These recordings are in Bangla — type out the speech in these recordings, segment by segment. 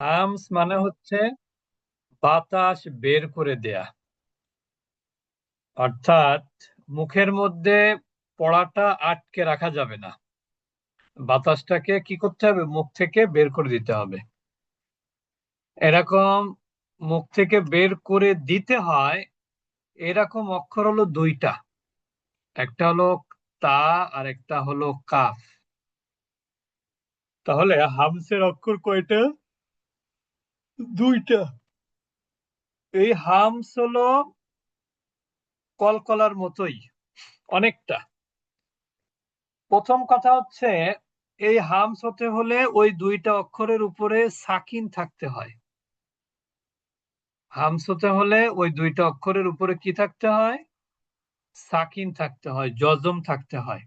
হামস মানে হচ্ছে বাতাস বের করে দেয়া। অর্থাৎ মুখের মধ্যে পড়াটা আটকে রাখা যাবে না। বাতাসটাকে কি করতে হবে? মুখ থেকে বের করে দিতে হবে। এরকম মুখ থেকে বের করে দিতে হয়, এরকম অক্ষর হলো দুইটা। একটা হলো তা আর একটা হলো কাফ। তাহলে হামসের অক্ষর কয়টা? দুইটা। এই হামস হলো কলকলার মতোই, অনেকটা। প্রথম কথা হচ্ছে, এই হামস হতে হলে ওই দুইটা অক্ষরের উপরে সাকিন থাকতে হয়। হামস হতে হলে ওই দুইটা অক্ষরের উপরে কি থাকতে হয়? সাকিন থাকতে হয় জজম থাকতে হয়।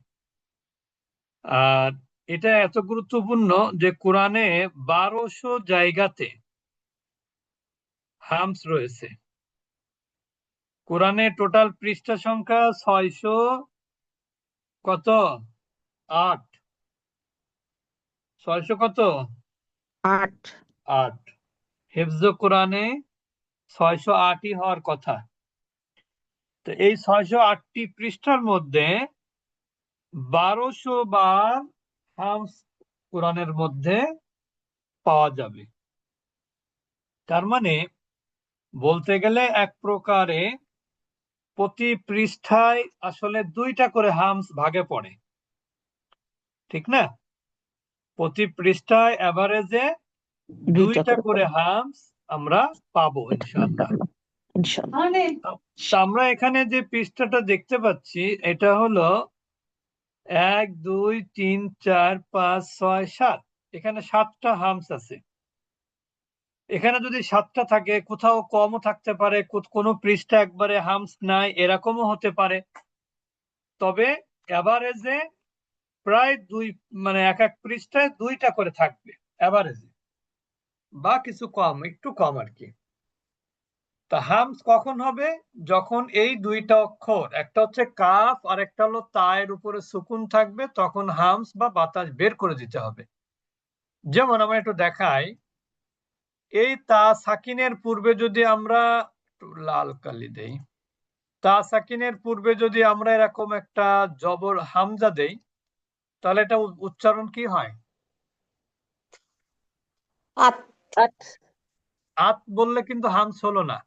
আর এটা এত গুরুত্বপূর্ণ যে কোরআনে বারোশো জায়গাতে হামস রয়েছে। কোরআনে টোটাল পৃষ্ঠা সংখ্যা ছয়শো কত? আট। ছয়শো কত? আট। আট। হেফজ কোরআনে ছয়শো আটই হওয়ার কথা। তো এই ছয়শো আটটি পৃষ্ঠার মধ্যে বারোশো বার হামস কোরআনের মধ্যে পাওয়া যাবে। তার মানে বলতে গেলে এক প্রকারে প্রতি পৃষ্ঠায় আসলে দুইটা করে হামস ভাগে পড়ে। ঠিক না? প্রতি পৃষ্ঠায় এভারেজে দুইটা করে হামস আমরা পাবো ইনশাআল্লাহ। ইনশাআল্লাহ। আমরা এখানে যে পৃষ্ঠাটা দেখতে পাচ্ছি এটা হলো এক দুই তিন চার পাঁচ ছয় সাত। এখানে সাতটা হামস আছে। এখানে যদি সাতটা থাকে, কোথাও কমও থাকতে পারে কোনো পৃষ্ঠা একবারে হামস নাই, এরকমও হতে পারে। তবে এভারেজে প্রায় দুই মানে এক এক পৃষ্ঠায় দুইটা করে থাকবে এভারেজে বা কিছু কম, একটু কম আর কি। তা হামস কখন হবে? যখন এই দুইটা অক্ষর, একটা হচ্ছে কাফ আর একটা হলো তায়ের উপরে সুকুন থাকবে, তখন হামস বা বাতাস বের করে দিতে হবে। যেমন আমরা একটু দেখাই এই তা সাকিনের পূর্বে যদি আমরা লাল কালি দেই তা সাকিনের পূর্বে যদি আমরা এরকম একটা জবর হামজা দেই তাহলে এটা উচ্চারণ কি হয়? আত। বললে কিন্তু হামস হলো না।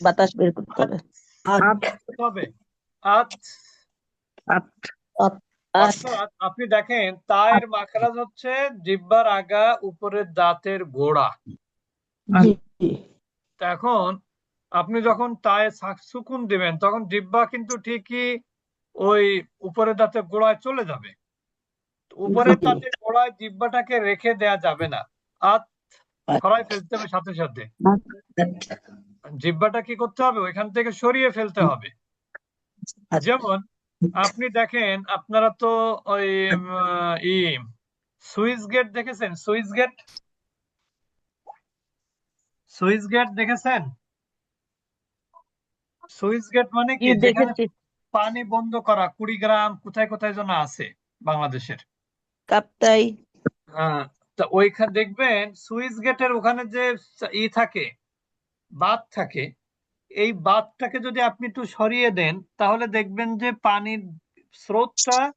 বাতাস বের করতে হবে। আত। অর্থাৎ আপনি দেখেন তায়ের মাখরাজ হচ্ছে জিহ্বার আগা উপরের দাঁতের গোড়া। এখন আপনি যখন তায়ে সুকুন দিবেন তখন জিহ্বা কিন্তু ঠিকই ওই উপরের দাঁতের গোড়ায় চলে যাবে। উপরের দাঁতের গোড়ায় জিহ্বাটাকে রেখে দেয়া যাবে না। আত সরাই ফেলতে হবে সাথে সাথে। জিহ্বাটা কি করতে হবে? ওইখান থেকে সরিয়ে ফেলতে হবে। যেমন আপনি দেখেন আপনারা তো ওই সুইচ গেট দেখেছেন? Switch gate? সুইচ গেট দেখেছেন? সুইচ গেট মানে কি? পানি বন্ধ করা কুড়িগ্রাম কোথায় কোথায় যেন আছে বাংলাদেশের। কাপ্তাই। আহ, তা ওইখানে দেখবেন সুইচ গেটের ওখানে যে ই থাকে বাঁধ থাকে এই বাঁধটাকে যদি আপনি একটু সরিয়ে দেন, তাহলে দেখবেন যে পানির স্রোতটা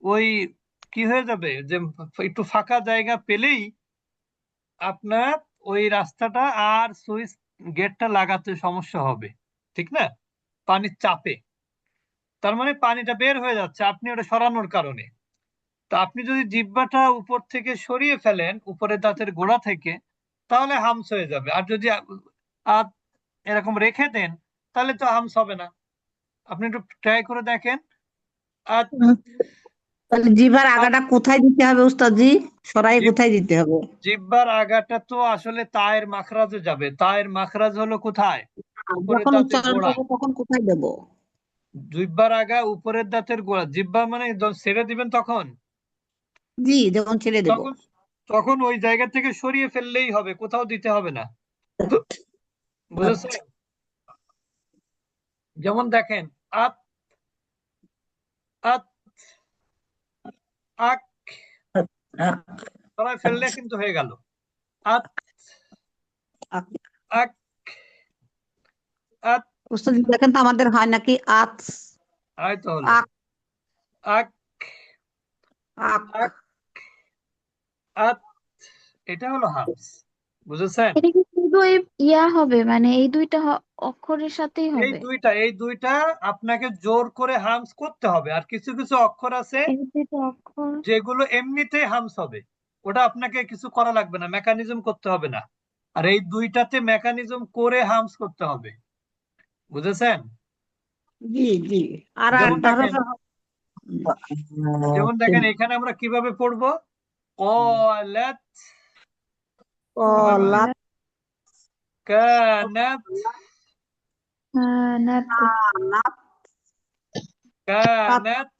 ওই কি হয়ে যাবে? যে একটু ফাঁকা জায়গা পেলেই আপনার ওই রাস্তাটা আর সুইচ গেটটা লাগাতে সমস্যা হবে। ঠিক না? পানির চাপে। তার মানে পানিটা বের হয়ে যাচ্ছে, আপনি ওটা সরানোর কারণে। তা আপনি যদি জিহ্বাটা উপর থেকে সরিয়ে ফেলেন উপরের দাঁতের গোড়া থেকে, তাহলে হামস হয়ে যাবে। আর যদি আ- আ- এরকম রেখে দেন তাহলে তো হামস হবে না। আপনি একটু ট্রাই করে দেখেন। আর তাহলে জিভার আগাটা কোথায় দিতে হবে উস্তাদজি সরাই কোথায় দিতে হবে? আগাটা তো আসলে তায়ের মাখরাজে যাবে। তায়ের মাখরাজ হলো কোথায়? যখন উচ্চারণ করব তখন কোথায় দেব? আগা উপরের দাঁতের গোড়া। জিহ্বা মানে ছেড়ে দিবেন তখন? জি যখন ছেড়ে দেব। তখন ওই জায়গা থেকে সরিয়ে ফেললেই হবে কোথাও দিতে হবে না। বুঝেছেন? যেমন দেখেন আত আত আক সরাই ফেললে কিন্তু হয়ে গেল। আত আক। আত। উস্তাদ দেখেন তো আমাদের হয় নাকি আত? আয় তো আক। আক আক। আক আত এটা হলো হামস বুঝেছেন? এটা কি শুধু এই ইয়া হবে মানে এই দুইটা অক্ষরের সাথেই এই হবে। দুইটা এই দুইটা আপনাকে জোর করে হামস করতে হবে। আর কিছু কিছু অক্ষর আছে এই দুইটা অক্ষর। যেগুলো এমনিতেই হামস হবে। ওটা আপনাকে কিছু করা লাগবে না মেকানিজম করতে হবে না। আর এই দুইটাতে মেকানিজম করে হামস করতে হবে। বুঝেছেন? জি জি। আর আর যেমন দেখেন- যেমন দেখেন এখানে আমরা কীভাবে পড়ব? কলাত। কলা كانت হ্যাঁ না তো। কানাত كانت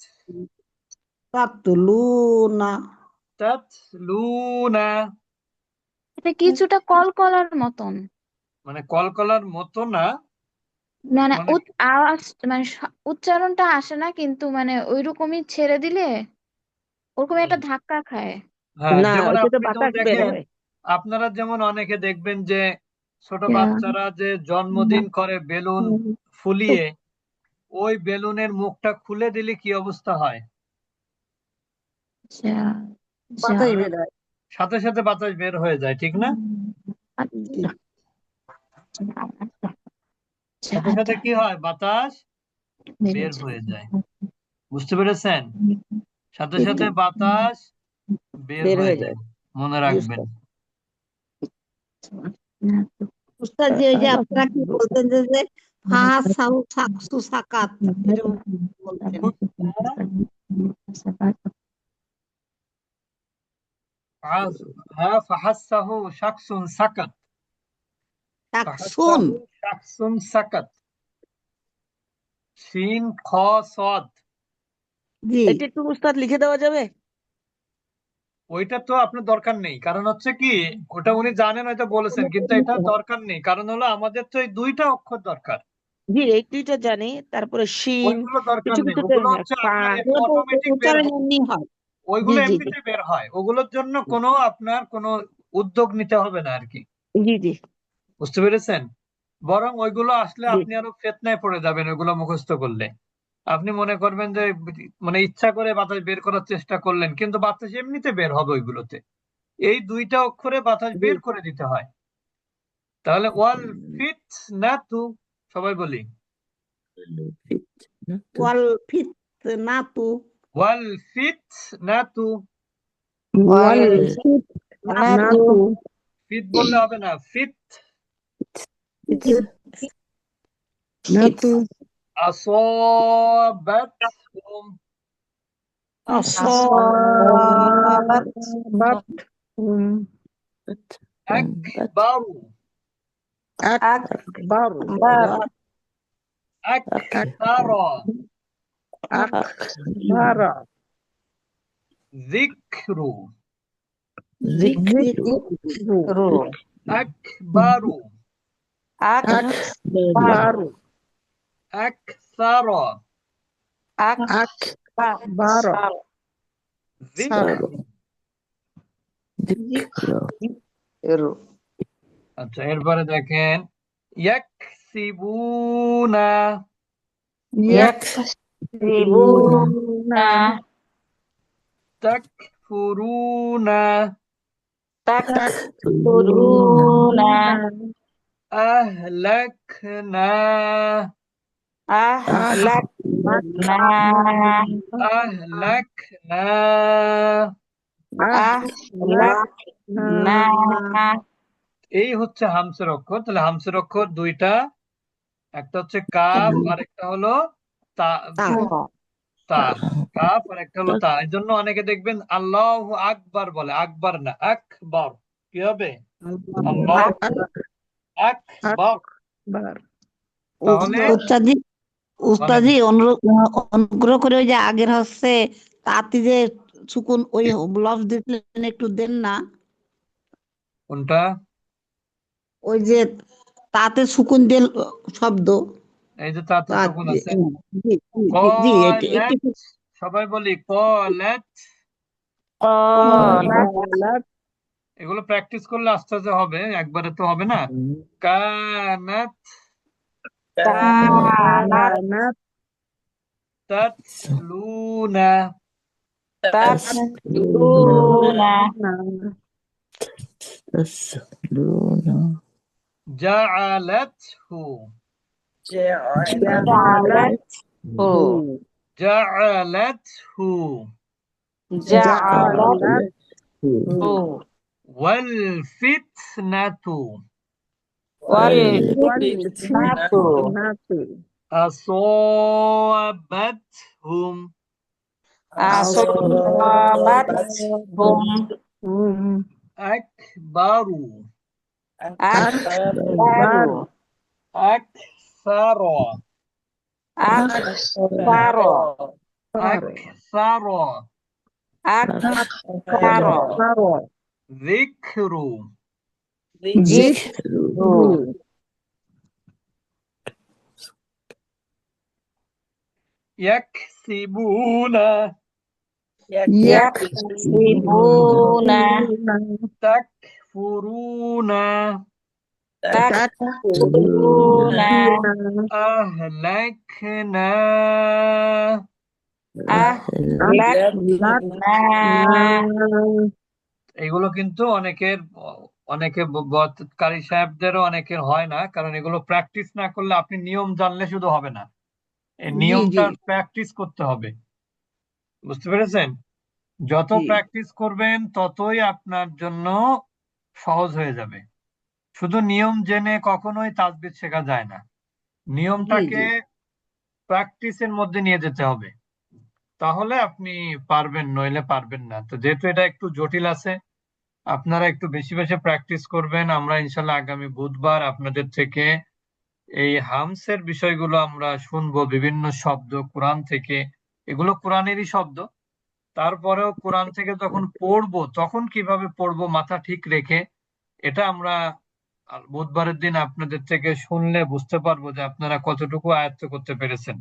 তাতলুনা تتلون এটা কিছুটা কলকলার মতন মানে কলকলার মতো না মানে মানে- উচ- আওয়াজ মানে স- উচ্চারণটা আসে না কিন্তু মানে ওইরকমই ছেড়ে দিলে ওরকম একটা ধাক্কা খায় হ্যাঁ না যেমন ওটা তো আপনি যেমন বাতাস বের দেখেন হয় আপনারা যেমন অনেকে দেখবেন যে ছোট বাচ্চারা যে জন্মদিন করে বেলুন ফুলিয়ে ওই বেলুনের মুখটা খুলে দিলে কি অবস্থা হয়? আচ্ছা আচ্ছা। সাথে সাথে বাতাস বের হয়ে যায় ঠিক না? আচ্ছা সাথে সাথে কি হয়? বাতাস বের হয়ে যায়। বুঝতে পেরেছেন? সাথে সাথে বাতাস বের হয়ে যায়। মনে রাখবেন। উস্তাদ জি ওই যে আপনারা কি বলতেন যে যে ফা সাউ সাকসু সাকাত এরকম বলতেন হ্যাঁ ফাহাসাহু শাকসুন সাকাত সাকসুন ফাহাসাহু শাকসুন সাকাত শিন খ সদ জি এটা একটু উস্তাদ লিখে দেওয়া যাবে ওইটা তো আপনার দরকার নেই। কারণ হচ্ছে কি ওটা উনি জানেন হয়তো বলেছেন কিন্তু এটা দরকার নেই। কারণ হলো আমাদের তো এই দুইটা অক্ষর দরকার। জি এই দুইটা জানি তারপরে শিন ওইগুলো দরকার কিছু নেই। কিছু ওগুলো হচ্ছে আপনার অটোমেটিক বের হয়। হয়। ওইগুলো জি, জি, জি। এমনিতে বের হয়। ওগুলোর জন্য কোনো আপনার কোনো উদ্যোগ নিতে হবে না আর কি জি জি। বুঝতে পেরেছেন? বরং ওইগুলো আসলে জি। আপনি আরও ফেতনায় পড়ে যাবেন ওইগুলো মুখস্থ করলে। আপনি মনে করবেন যে মানে ইচ্ছা করে বাতাস বের করার চেষ্টা করলেন কিন্তু বাতাস এমনিতে বের হবে ওইগুলোতে। এই দুইটা অক্ষরে বাতাস বের করে দিতে হয়। তাহলে ওয়াল ফিট না তু সবাই বলি। ওয়াল ফিত না তু। ওয়াল ফিট না তু। ওয়াল ফিত না তু। ফিট বললে হবে না ফিট। না তু। আসাবাতহুম। আসাবাত আকবারু আকবারু আকতারা আকবারা যিকরু। যিকরু। আকবারু আকবারু আকসারা আকবারা যিকরু যিকরু আচ্ছা এরপরে দেখেন ইয়াকসিবুনা ইয়াকসিবুনা তাকফুরুনা তাকফুরুনা আহলাকনা আহলাকনা আহলাকনা আহলাকনা এই হচ্ছে হামসের অক্ষর। তাহলে হামসের অক্ষর দুইটা একটা হচ্ছে কাফ আর একটা হলো তা তা। কাফ আর একটা হলো তা। এই জন্য অনেকে দেখবেন আল্লাহ আকবার বলে আকবার না আকবার। কি হবে? আল্লাহ আকবার। তাহলে উস্তাদি অনুগ্রহ করে ওই যে আগের হচ্ছে তাঁতি যে সুকুন ওই লফ দিলেন একটু দেন না। কোনটা? ওই যে তাতে সুকুন দিল শব্দ। এই যে তাতে তখন আছে। জি জি সবাই বলি কলাত কলাত এগুলো প্র্যাকটিস করলে আস্তে আস্তে হবে একবারে তো হবে না। কানাত كانت تتلون تتلون تتلون جعلته جعلته جعلته جعلته والفتنة What is What is Naku? Naku? Asobathum. Asobathum. Akbaru. Akbaru. Aksaro. Aksaro. Aksaro. Aksaro. Dhikru. যিকরু ইয়াকসিবুনা ইয়াকসিবুনা তাকফুরুনা তাকফুরুনা আহলাকনা আহলাকনা এগুলো কিন্তু অনেকের অনেকে ব- ব- সাহেবদেরও অনেকের হয় না কারণ এগুলো প্র্যাকটিস না করলে আপনি নিয়ম জানলে শুধু হবে না। এই নিয়মটা প্র্যাকটিস করতে হবে। বুঝতে পেরেছেন? যত প্র্যাকটিস করবেন ততই আপনার জন্য সহজ হয়ে যাবে। শুধু নিয়ম জেনে কখনোই তাজবিদ শেখা যায় না। নিয়মটাকে প্র্যাকটিসের মধ্যে নিয়ে যেতে হবে। তাহলে আপনি পারবেন নইলে পারবেন না। তো যেহেতু এটা একটু জটিল আছে আপনারা একটু বেশি বেশি প্র্যাকটিস করবেন। আমরা ইনশাল্লাহ আগামী বুধবার আপনাদের থেকে এই হামসের বিষয়গুলো আমরা শুনব বিভিন্ন শব্দ কোরআন থেকে। এগুলো কোরআনেরই শব্দ। তারপরেও কোরআন থেকে যখন পড়ব তখন কীভাবে পড়ব মাথা ঠিক রেখে এটা আমরা বুধবারের দিন আপনাদের থেকে শুনলে বুঝতে পারব যে আপনারা কতটুকু আয়ত্ত করতে পেরেছেন।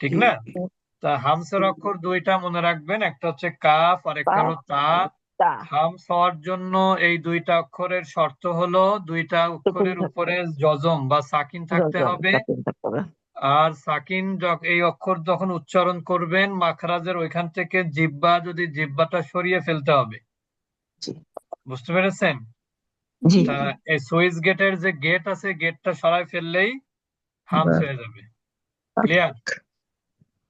ঠিক না? তা হামসের অক্ষর দুইটা মনে রাখবেন একটা হচ্ছে কাফ আর একটা হলো তা। হামস হওয়ার জন্য এই দুইটা অক্ষরের শর্ত হলো দুইটা অক্ষরের উপরে জজম বা সাকিন থাকতে হবে। আর সাকিন এই অক্ষর যখন উচ্চারণ করবেন মাখরাজের ওইখান থেকে জিহ্বা যদি জিহ্বাটা সরিয়ে ফেলতে হবে। বুঝতে পেরেছেন? এই সুইচ গেটের যে গেট আছে গেটটা সরাই ফেললেই হামস হয়ে যাবে। ক্লিয়ার?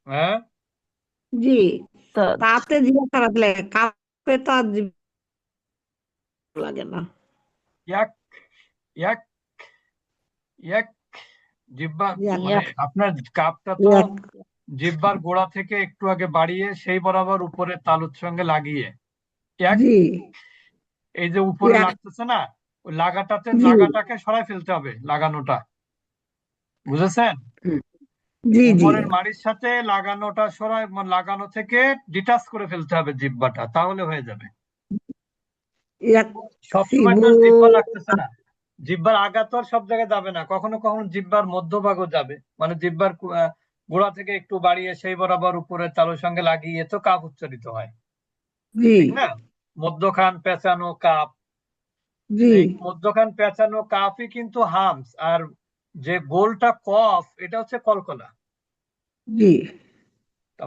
হ্যাঁ? জি। তাতে জিভে খারাপ লাগে। কাপে তো লাগে না। ইয়াক ইয়াক জিহ্বা ইয়াক, মানে আপনার কাপটা তো। জিহ্বার গোড়া থেকে একটু আগে বাড়িয়ে সেই বরাবর উপরে তালুর সঙ্গে লাগিয়ে। জি। এই যে উপরে। লাগতেছে না ওই লাগাটাতে লাগাটাকে সরাই ফেলতে হবে লাগানোটা। বুঝেছেন? জি জি। উপরের মাড়ির সাথে লাগানোটা সরাই মানে লাগানো থেকে ডিটাচ করে ফেলতে হবে জিহ্বাটা তাহলে হয়ে যাবে। ইয়াক সবসময় তো জিহ্বা লাগতেছে না। জিহ্বার আগা তো আর সব জায়গায় যাবে না কখনো কখনো জিহ্বার মধ্যভাগও যাবে। মানে জিব্বার গোড়া থেকে একটু বাড়িয়ে সেই বরাবর উপরে তালুর সঙ্গে লাগিয়ে তো কাপ উচ্চারিত হয়। ঠিক না? মধ্যখান পেঁচানো কাপ। মধ্যখান পেঁচানো কাপই কিন্তু হামস আর যে গোলটা কফ এটা হচ্ছে কলকলা। জি।